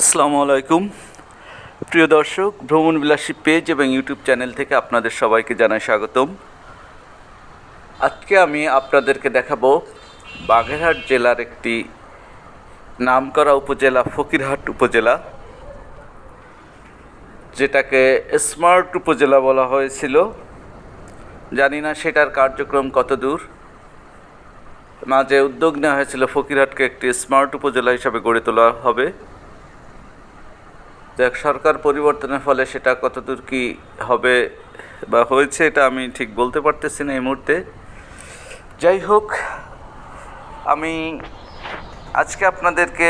আসসালামু আলাইকুম। প্রিয় দর্শক, ভ্রমণ বিলাসী পেজ এবং ইউটিউব চ্যানেল থেকে আপনাদের সবাইকে জানাই স্বাগতম। আজকে আমি আপনাদেরকে দেখাবো বাগেরহাট জেলার একটি নামকরা উপজেলা, ফকিরহাট উপজেলা, যেটাকে স্মার্ট উপজেলা বলা হয়েছিল। জানি না সেটার কার্যক্রম কত দূর। মাঝে উদ্যোগ নেওয়া হয়েছিল ফকিরহাটকে একটি স্মার্ট উপজেলা হিসাবে গড়ে তোলা হবে। দেখ সরকার পরিবর্তনের ফলে সেটা কতদূর কি হবে বা হয়েছে এটা আমি ঠিক বলতে পারতেছি না এই মুহূর্তে। যাই হোক, আমি আজকে আপনাদেরকে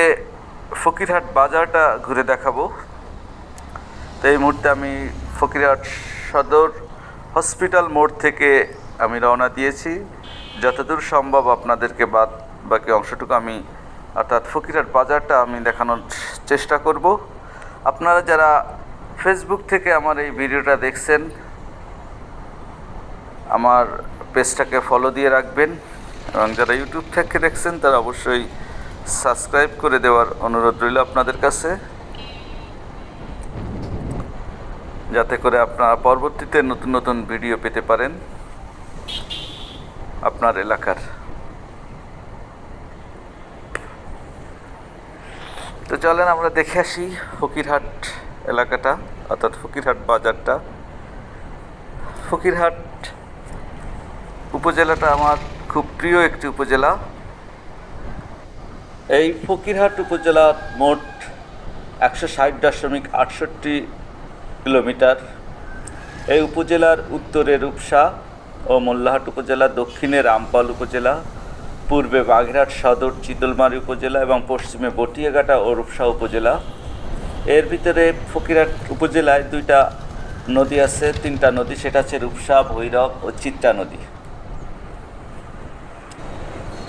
ফকিরহাট বাজারটা ঘুরে দেখাবো। তো এই মুহূর্তে আমি ফকিরহাট সদর হসপিটাল মোড় থেকে আমি রওনা দিয়েছি। যতদূর সম্ভব আপনাদেরকে বাদ বাকি অংশটুকু আমি অর্থাৎ ফকিরহাট বাজারটা আমি দেখানোর চেষ্টা করব। আপনারা যারা ফেসবুক থেকে আমার এই ভিডিওটা দেখছেন, আমার পেজটাকে ফলো দিয়ে রাখবেন এবং যারা ইউটিউব থেকে দেখছেন, তারা অবশ্যই সাবস্ক্রাইব করে দেওয়ার অনুরোধ রইল আপনাদের কাছে। যাতে করে আপনারা পরবর্তীতে নতুন নতুন ভিডিও পেতে পারেন আপনার এলাকার। চলেন আমরা দেখে আসি ফকিরহাট এলাকাটা, অর্থাৎ ফকিরহাট বাজারটা। ফকিরহাট উপজেলাটা আমার খুব প্রিয় একটি উপজেলা। এই ফকিরহাট উপজেলার মোট একশো ষাট দশমিক আটষট্টি কিলোমিটার। এই উপজেলার উত্তরে রূপসা ও মোল্লাহাট উপজেলা, দক্ষিণে রামপাল উপজেলা। পূর্বে বাগেরহাট সদর, চিতলমারি উপজেলা এবং পশ্চিমে বটিয়াঘাটা ও রূপসা উপজেলা। এর ভিতরে ফকিরহাট উপজেলায় দুইটা নদী আছে, তিনটা নদী, সেটা হচ্ছে রূপসা, ভৈরব ও চিত্রা নদী।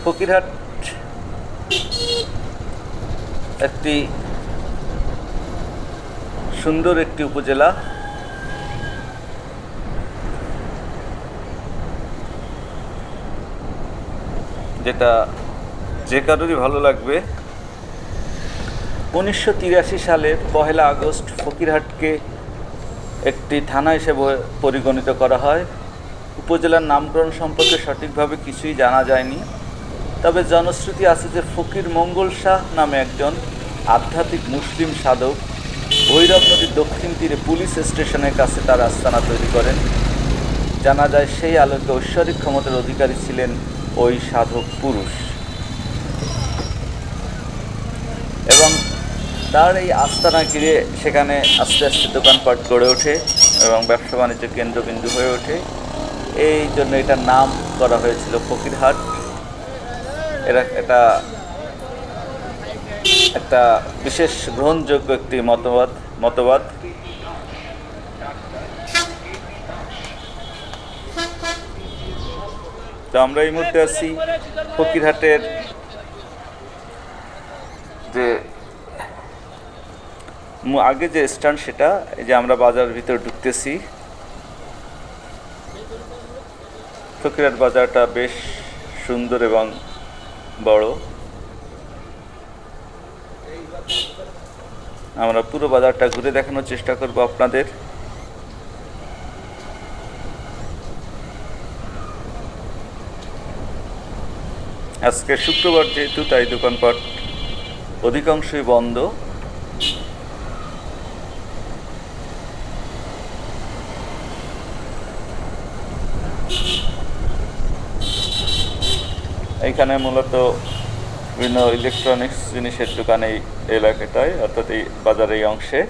ফকিরহাট একটি সুন্দর একটি উপজেলা। যেটা যে কারোরই ভালো লাগবে। উনিশশো তিরাশি সালের পহেলা আগস্ট ফকিরহাটকে একটি থানা হিসেবে পরিগণিত করা হয়। উপজেলার নামকরণ সম্পর্কে সঠিকভাবে কিছুই জানা যায়নি। তবে জনশ্রুতি আছে যে ফকির মঙ্গল শাহ নামে একজন আধ্যাত্মিক মুসলিম সাধক ভৈরব নদীর দক্ষিণ তীরে পুলিশ স্টেশনের কাছে তার আস্তানা তৈরি করেন। জানা যায় সেই আলোকে ঐশ্বরিক ক্ষমতার অধিকারী ছিলেন ওই সাধক পুরুষ। এবং তার এই আস্তানা ঘিরে সেখানে আস্তে আস্তে দোকানপাট গড়ে ওঠে এবং ব্যবসা বাণিজ্য কেন্দ্রবিন্দু হয়ে ওঠে। এই জন্য এটার নাম করা হয়েছিল ফকিরহাট। এরা এটা একটা বিশেষ গ্রহণযোগ্য একটি মতবাদ মতবাদ। তো আমরা এই মুহূর্তে আছি ফকিরহাটের যে আগে যে স্ট্যান্ড সেটা যে আমরা বাজারের ভিতরে ঢুকতেছি। ফকিরহাট বাজারটা বেশ সুন্দর এবং বড়। আমরা পুরো বাজারটা ঘুরে দেখানোর চেষ্টা করব আপনাদের। আজকে শুক্রবার যেহেতু, তাই দোকানপাট অধিকাংশই বন্ধ। এইখানে মূলত বিভিন্ন ইলেকট্রনিক্স জিনিসের দোকান এই এলাকাটায়, অর্থাৎ এই বাজার এই অংশে।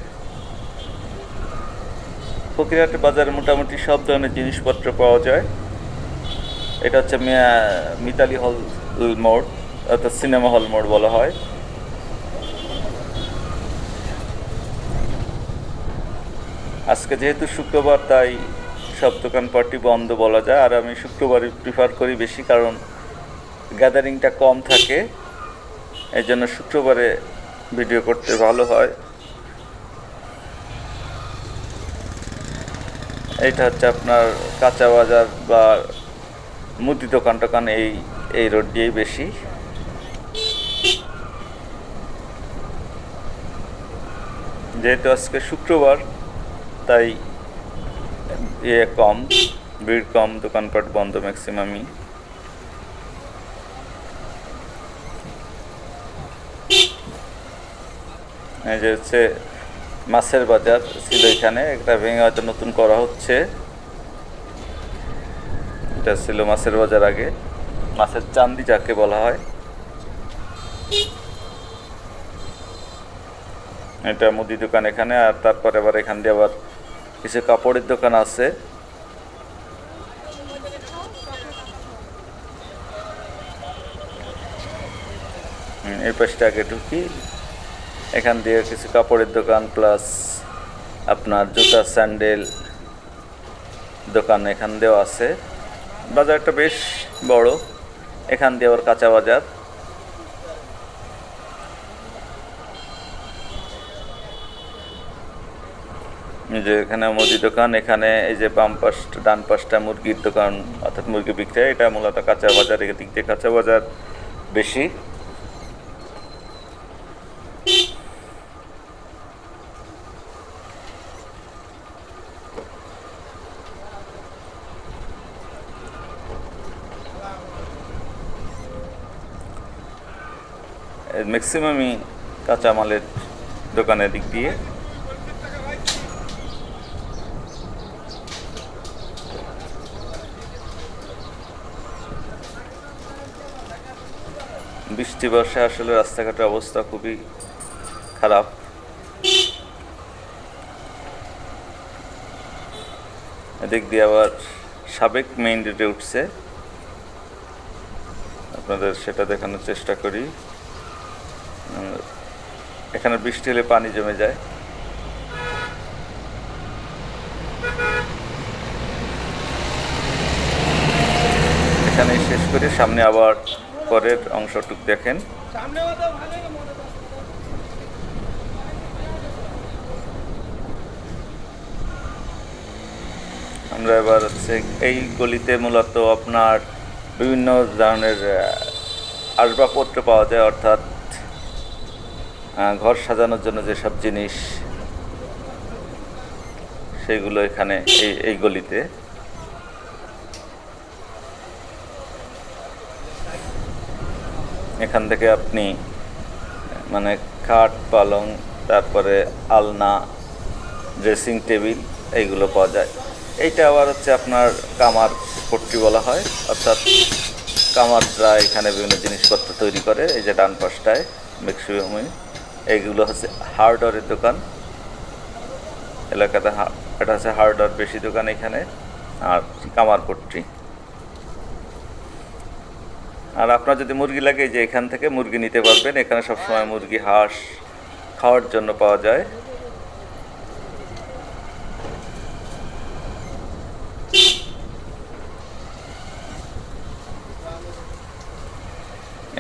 ফকিরহাট বাজারে মোটামুটি সব ধরনের জিনিসপত্র পাওয়া যায়। এটা হচ্ছে মিতালি হল মোড় অর্থাৎ সিনেমা হল মোড় বলা হয়। আজকে যেহেতু শুক্রবার, তাই সব দোকানপাটই বন্ধ বলা যায়। আর আমি শুক্রবারই প্রিফার করি বেশি, কারণ গ্যাদারিংটা কম থাকে। এই জন্য শুক্রবারে ভিডিও করতে ভালো হয়। এটা হচ্ছে আপনার কাঁচা বাজার বা মুদি দোকান টোকান এই এই রোড দিয়েই বেশি। যেহেতু আজকে শুক্রবার, তাই ইয়ে কম, ভিড় কম, দোকানপাট বন্ধ ম্যাক্সিমামই। এই যে হচ্ছে মাছের বাজার ছিল এখানে, একটা ভেঙে হয়তো নতুন করা হচ্ছে। এটা ছিল মাছের বাজার আগে। মাছের চান্দি যাকে বলা হয়। এটা মুদি দোকান এখানে, আর তারপরে আবার এখান দিয়ে আবার কিছু কাপড়ের দোকান আছে। এই পাশটা আগে ঢুকি। এখান দিয়ে কিছু কাপড়ের দোকান, প্লাস আপনার জুতা স্যান্ডেল দোকান এখান দিয়েও আছে। বাজারটা বেশ বড়। এখান দিয়ে আবার কাঁচা বাজার। যে এখানে মুদি দোকান, এখানে এই যে বাম পাশটা, ডান পাশটা মুরগির দোকান, অর্থাৎ মুরগি বিক্রি এটা মূলত কাঁচা বাজার, এদিক দিয়ে কাঁচা বাজার বেশি। ম্যাক্সিমামই কাঁচামালের দোকানের দিক দিয়ে। বৃষ্টি বর্ষায় আসলে রাস্তাঘাটের অবস্থা খুবই খারাপ। এদিক দিয়ে আবার সাবেক মেইন রোডে উঠছে। আপনাদের সেটা দেখানোর চেষ্টা করি। এখানে বৃষ্টি হলে পানি জমে যায়। এখানে শেষ করে সামনে আবার পরের অংশটুক দেখেন। আমরা এবার হচ্ছে এই গলিতে মূলত আপনার বিভিন্ন ধরনের আসবাবপত্র পাওয়া যায়, অর্থাৎ ঘর সাজানোর জন্য যেসব জিনিস, সেগুলো এখানে, এই এই গলিতে। এখান থেকে আপনি মানে খাট, পালং, তারপরে আলনা, ড্রেসিং টেবিল, এইগুলো পাওয়া যায়। এইটা আবার হচ্ছে আপনার কামার পট্টি বলা হয়, অর্থাৎ কামাররা এখানে বিভিন্ন জিনিসপত্র তৈরি করে, এই যে ডান পাশটায় ম্যাক্সিমামই এইগুলো হচ্ছে হার্ডওয়ারের দোকান। এলাকাতে এটা হচ্ছে হার্ডওয়ার বেশি দোকান এখানে, আর কামার পট্টি। আর আপনার যদি মুরগি লাগে যে এখান থেকে মুরগি নিতে পারবেন। এখানে সবসময় মুরগি, হাঁস খাওয়ার জন্য পাওয়া যায়।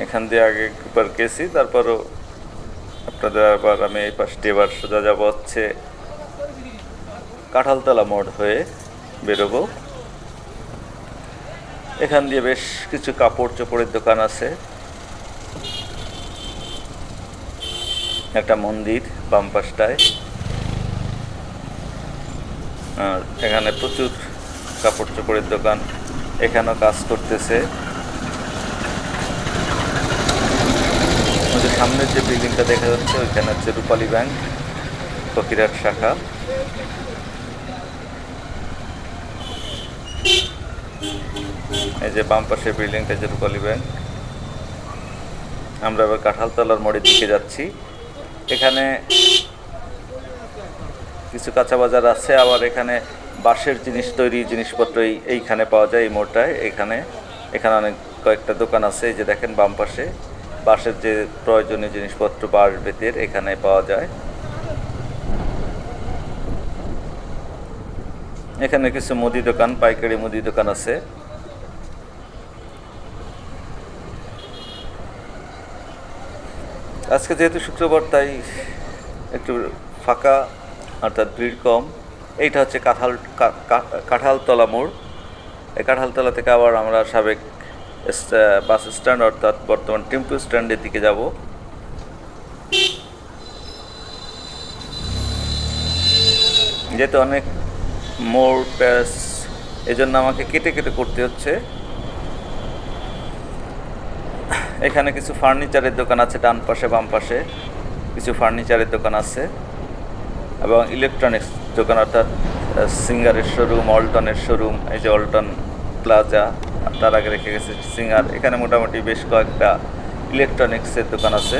এখান দিয়ে আগে একবার গেছি তারপরও আপনাদের আবার আমি এই পাশটি এবার সোজা যাব হচ্ছে কাঁঠালতলা মোড় হয়ে বেরোবো। এখান দিয়ে বেশ কিছু কাপড় চোপড়ের দোকান আছে। একটা মন্দির বাম পাশটায়। আর এখানে প্রচুর কাপড় চোপড়ের দোকান। এখানেও কাজ করতেছে। আমাদের সামনের যে বিল্ডিংটা দেখা যাচ্ছে, ওইখানে হচ্ছে রূপালী ব্যাংক ফকিরহাট শাখা। এই যে বাম পাশের বিল্ডিংটা যে রূপালী ব্যাংক আমরা এবার কাঁঠালতলার মোড়ের দিকে যাচ্ছি। এখানে কিছু কাঁচা বাজার আছে, আবার এখানে বাঁশের জিনিস তৈরি জিনিসপত্র এইখানে পাওয়া যায় এই মোড়টায়। এখানে এখানে অনেক কয়েকটা দোকান আছে, এই যে দেখেন বাম পাশে। বাঁশের যে প্রয়োজনীয় জিনিসপত্র বাঁশ বেতের এখানে পাওয়া যায়। এখানে কিছু মুদি দোকান, পাইকারি মুদি দোকান আছে। আজকে যেহেতু শুক্রবার, তাই একটু ফাঁকা, অর্থাৎ ভিড় কম। এইটা হচ্ছে কাঁঠাল কাঁঠালতলা মোড়। এই কাঁঠালতলা থেকে আবার আমরা সাবেক বাস স্ট্যান্ড অর্থাৎ বর্তমান টেম্পু স্ট্যান্ডের দিকে যাব। যেহেতু অনেক মোড়, প্যাস এই জন্য আমাকে কেটে কেটে করতে হচ্ছে। এখানে কিছু ফার্নিচারের দোকান আছে, ডান পাশে, বাম পাশে কিছু ফার্নিচারের দোকান আছে এবং ইলেকট্রনিক্স দোকান, অর্থাৎ সিঙ্গারের শোরুম অল্টনের শোরুম এই যে অল্টন প্লাজা তার আগে রেখে গেছে সিঙ্গার। এখানে মোটামুটি বেশ কয়েকটা ইলেকট্রনিক্সের দোকান আছে।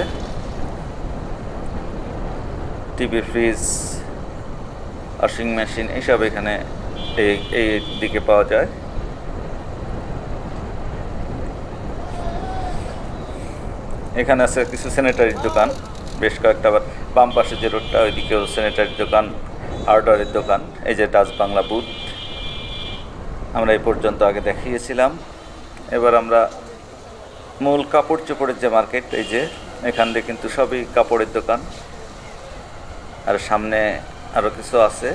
টিভি, ফ্রিজ, ওয়াশিং মেশিন এইসব এখানে এই এই দিকে পাওয়া যায়। এখানে আছে কিছু স্যানিটারির দোকান, বেশ কয়েকটা আবার বাম পাশে যে রোডটা ওইদিকেও স্যানিটারির দোকান আউটডোরের দোকান, এই যে ডাচ বাংলা বুথ আমরা এই পর্যন্ত আগে দেখিয়েছিলাম। এবার আমরা মূল কাপড় চোপড়ের যে মার্কেট, এই যে, এখান দিয়ে কিন্তু সবই কাপড়ের দোকান। আর সামনে আরও কিছু আছে।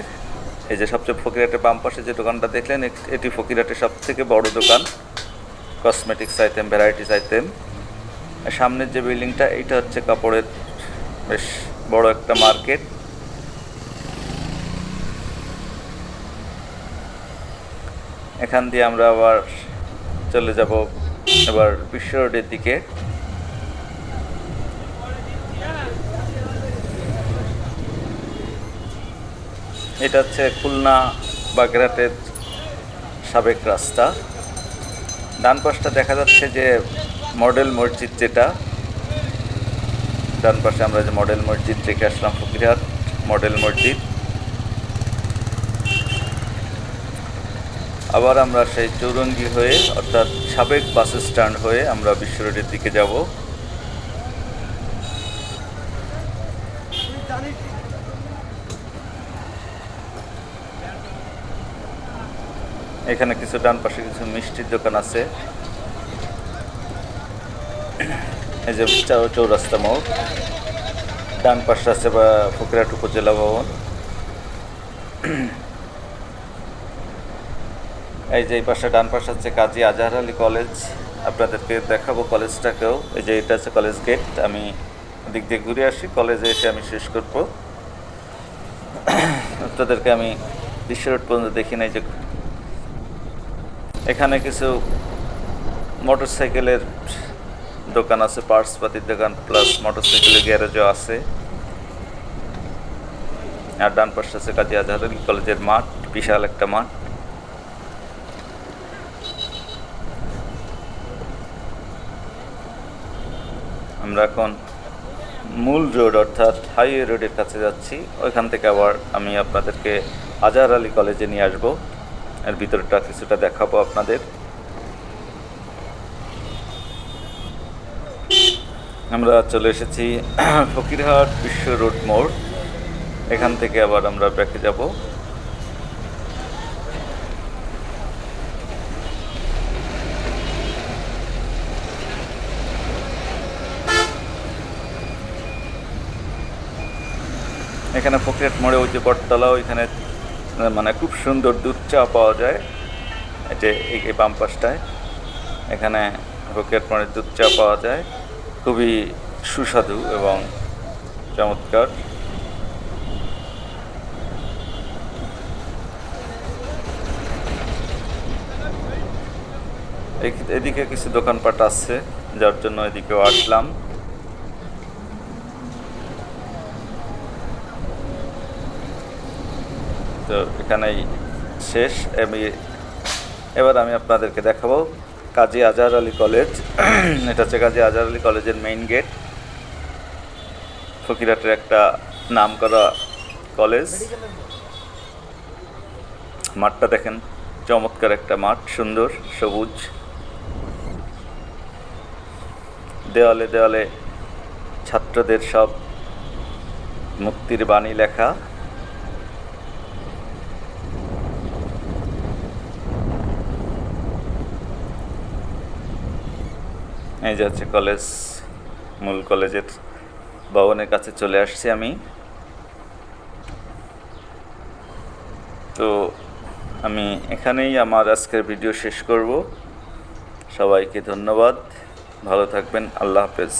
এই যে সবচেয়ে ফকিরাটের বাম পাশে যে দোকানটা দেখলেন, এটি ফকিরাটের সব থেকে বড় দোকান। কসমেটিক্স আইটেম ভ্যারাইটিস আইটেম সামনের যে বিল্ডিংটা এইটা হচ্ছে কাপড়ের বেশ বড় একটা মার্কেট। এখান দিয়ে আমরা আবার চলে যাব এবার বিশ্ব রোডের দিকে। এটা হচ্ছে খুলনা বাগেরহাটের সাবেক রাস্তা। ডান পাশটা দেখা যাচ্ছে যে মডেল মসজিদ যেটা। ডান পাশে আমরা যে মডেল মসজিদ রেখে আসলাম, ফকিরহাট মডেল মসজিদ। আবার আমরা সেই চৌরঙ্গি হয়ে, অর্থাৎ সাবেক বাস স্ট্যান্ড হয়ে আমরা বিশ্ব রোডের দিকে যাব। এখানে কিছু ডান পাশে কিছু মিষ্টির দোকান আছে। এই যে চৌরাস্তা মোড়। ডান পাশে আছে বা ফকিরহাট উপজেলা ভবন। এই যে এই পাশে ডান পাশে হচ্ছে কাজী আজহার আলী কলেজ। আপনাদেরকে দেখাবো কলেজটাকেও। এই যে এটা হচ্ছে কলেজ গেট। আমি দিক দিয়ে ঘুরে আসি, কলেজে এসে আমি শেষ করব। আপনাদেরকে আমি বিশ্ব রোড পর্যন্ত দেখি নাই যে এখানে কিছু মোটরসাইকেলের দোকান আছে পার্টস পাতির দোকান, প্লাস মোটরসাইকেলের গ্যারেজও আছে। আর ডান পাশে আছে কাজী আজহার আলী কলেজের মাঠ, বিশাল একটা মাঠ। আমরা এখন মূল রোড অর্থাৎ হাইওয়ে রোডের কাছে যাচ্ছি। ওইখান থেকে আবার আমি আপনাদেরকে আজহার আলী কলেজে নিয়ে আসব। এর ভিতরটা কিছুটা দেখাবো আপনাদের। আমরা চলে এসেছি ফকিরহাট বিশ্ব রোড মোড়। এখান থেকে আবার আমরা ব্যাকে যাব। এখানে ফকিরহাট মোড়ে ওই যে বটতলা, ওইখানে মানে খুব সুন্দর দুধ চা পাওয়া যায় যে এই বাম পাশটায়। এখানে ফকিরহাট মোড়ের দুধ চা পাওয়া যায়, খুবই সুস্বাদু এবং চমৎকার। এদিকে কিছু দোকানপাট আছে, যার জন্য এদিকেও আসলাম। তো এখানেই শেষ। আমি এবার আমি আপনাদেরকে দেখাবো কাজী আজহার আলী কলেজ। এটা হচ্ছে কাজী আজহার আলী কলেজের মেইন গেট ফকিরাটের একটা নাম করা কলেজ। মাঠটা দেখেন, চমৎকার একটা মাঠ, সুন্দর, সবুজ। দেওয়ালে দেওয়ালে ছাত্রদের সব মুক্তির বাণী লেখা। এই যে হচ্ছে কলেজ, মূল কলেজের ভবনের কাছে চলে আসছি আমি। তো আমি এখানেই আমার আজকের ভিডিও শেষ করব। সবাইকে ধন্যবাদ। ভালো থাকবেন। আল্লাহ হাফেজ।